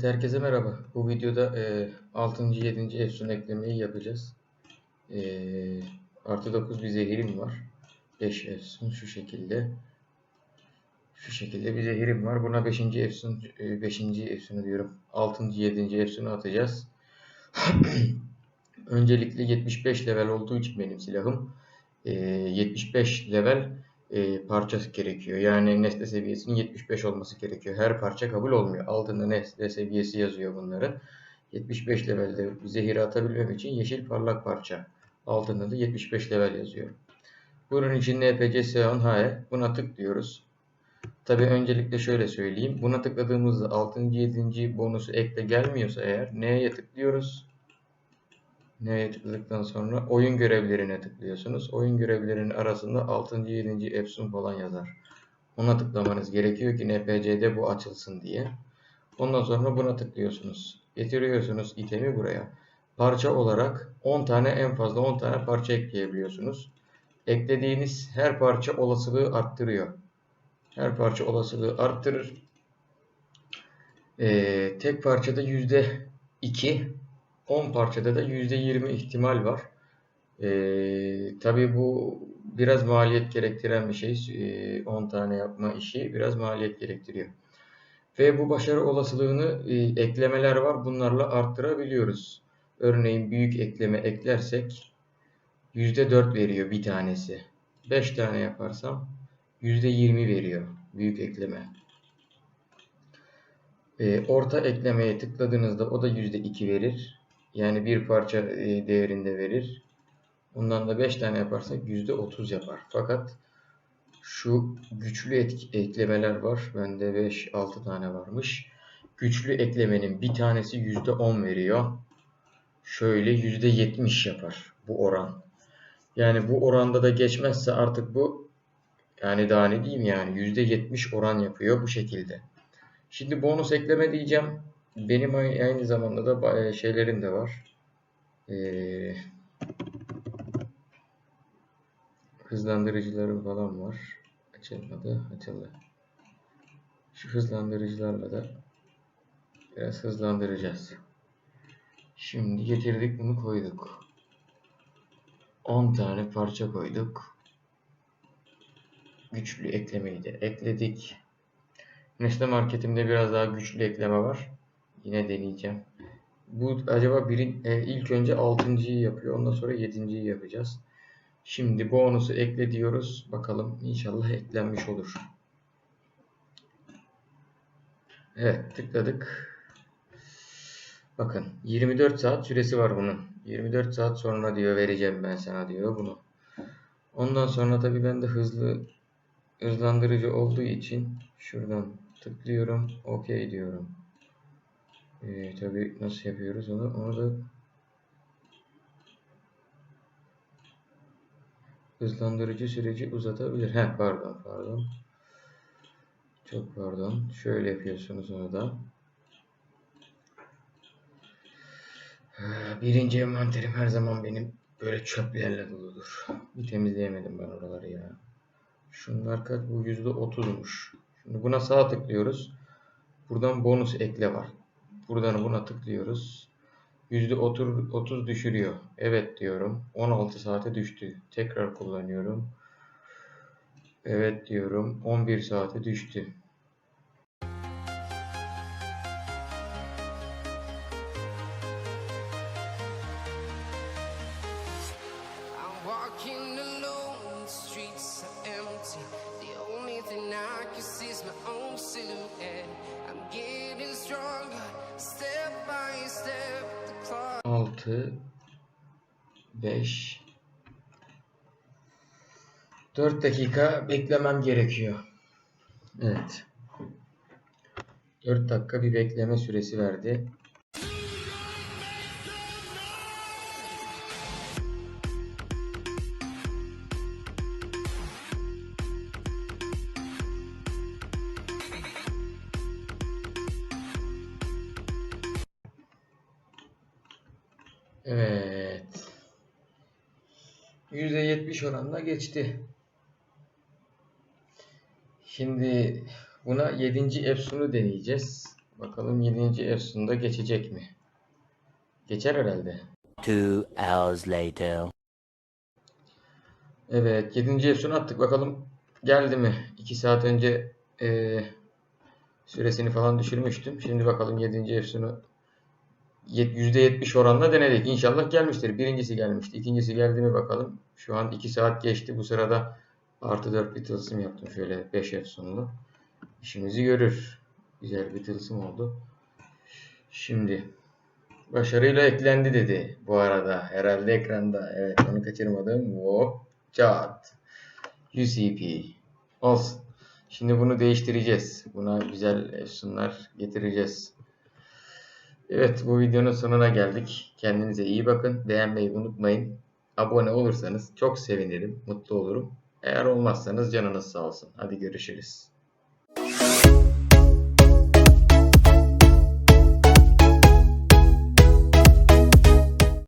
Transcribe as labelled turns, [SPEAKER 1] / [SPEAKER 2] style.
[SPEAKER 1] Evet herkese merhaba. Bu videoda e, 6. 7. efsun eklemeyi yapacağız. E, artı 9 bir zehirim var. 5 efsun şu şekilde. Şu şekilde bir zehirim var. Buna 5. efsun, 5. efsunu diyorum. 6. 7. efsunu atacağız. Öncelikle 75 level olduğu için benim silahım. E, 75 level e, parça gerekiyor. Yani nesne seviyesinin 75 olması gerekiyor. Her parça kabul olmuyor. Altında nesne seviyesi yazıyor bunların. 75 levelde zehir atabilmem için yeşil parlak parça. Altında da 75 level yazıyor. Bunun için NPC Seon HE. Buna tıklıyoruz. Tabi öncelikle şöyle söyleyeyim. Buna tıkladığımızda 6. 7. bonusu ekle gelmiyorsa eğer N'ye tıklıyoruz. N'ye tıkladıktan sonra oyun görevlerine tıklıyorsunuz. Oyun görevlerinin arasında 6. 7. Epson falan yazar. Ona tıklamanız gerekiyor ki NPC'de bu açılsın diye. Ondan sonra buna tıklıyorsunuz. Getiriyorsunuz itemi buraya. Parça olarak 10 tane en fazla 10 tane parça ekleyebiliyorsunuz. Eklediğiniz her parça olasılığı arttırıyor. Her parça olasılığı arttırır. Ee, tek parçada %2 10 parçada da %20 ihtimal var. Ee, tabii bu biraz maliyet gerektiren bir şey. Ee, 10 tane yapma işi biraz maliyet gerektiriyor. Ve bu başarı olasılığını e, eklemeler var. Bunlarla arttırabiliyoruz. Örneğin büyük ekleme eklersek %4 veriyor bir tanesi. 5 tane yaparsam %20 veriyor büyük ekleme. E, orta eklemeye tıkladığınızda o da %2 verir. Yani bir parça e, değerinde verir. Bundan da 5 tane yaparsak %30 yapar. Fakat şu güçlü eklemeler var. Bende 5-6 tane varmış. Güçlü eklemenin bir tanesi %10 veriyor. Şöyle %70 yapar bu oran. Yani bu oranda da geçmezse artık bu yani daha ne diyeyim yani %70 oran yapıyor bu şekilde. Şimdi bonus ekleme diyeceğim. Benim aynı zamanda da şeylerim de var. Ee, hızlandırıcılarım falan var. Açılmadı, açıldı. Şu hızlandırıcılarla da biraz hızlandıracağız. Şimdi getirdik bunu koyduk. 10 tane parça koyduk. Güçlü eklemeyi de ekledik. Nesne marketimde biraz daha güçlü ekleme var. Yine deneyeceğim. Bu acaba birin, e, ilk önce 6.yı yapıyor. Ondan sonra 7.yi yapacağız. Şimdi bonusu ekle diyoruz. Bakalım inşallah eklenmiş olur. Evet tıkladık. Bakın 24 saat süresi var bunun. 24 saat sonra diyor vereceğim ben sana diyor bunu. Ondan sonra tabii ben de hızlı hızlandırıcı olduğu için şuradan tıklıyorum. OK diyorum. Ee, tabii nasıl yapıyoruz onu? Onu da hızlandırıcı süreci uzatabilir. He pardon pardon. Çok pardon. Şöyle yapıyorsunuz onu da. Ee, birinci envanterim her zaman benim böyle çöplerle doludur. Bir temizleyemedim ben oraları ya. Şunlar kaç? Bu yüzde otuzmuş. Şimdi buna sağ tıklıyoruz. Buradan bonus ekle var. Buradan buna tıklıyoruz. Yüzde otuz düşürüyor. Evet diyorum. 16 saate düştü. Tekrar kullanıyorum. Evet diyorum. 11 saate düştü. 6 5 4 dakika beklemem gerekiyor. Evet. 4 dakika bir bekleme süresi verdi. Evet. %70 oranla geçti. Şimdi buna 7. Epson'u deneyeceğiz. Bakalım 7. Efsun'da geçecek mi? Geçer herhalde.
[SPEAKER 2] Two hours later.
[SPEAKER 1] Evet 7. Efsun'u attık. Bakalım geldi mi? 2 saat önce eee, süresini falan düşürmüştüm. Şimdi bakalım 7. Efsun'u yet- %70 oranla denedik. İnşallah gelmiştir. Birincisi gelmişti. İkincisi geldi mi bakalım. Şu an 2 saat geçti. Bu sırada artı 4 bir tılsım yaptım. Şöyle 5 Efsun'lu. İşimizi görür. Güzel bir tılsım oldu. Şimdi başarıyla eklendi dedi bu arada. Herhalde ekranda. Evet onu kaçırmadım. Hop. Çat. UCP. Olsun. Şimdi bunu değiştireceğiz. Buna güzel efsunlar getireceğiz. Evet bu videonun sonuna geldik. Kendinize iyi bakın. Beğenmeyi unutmayın. Abone olursanız çok sevinirim. Mutlu olurum. Eğer olmazsanız canınız sağ olsun. Hadi görüşürüz.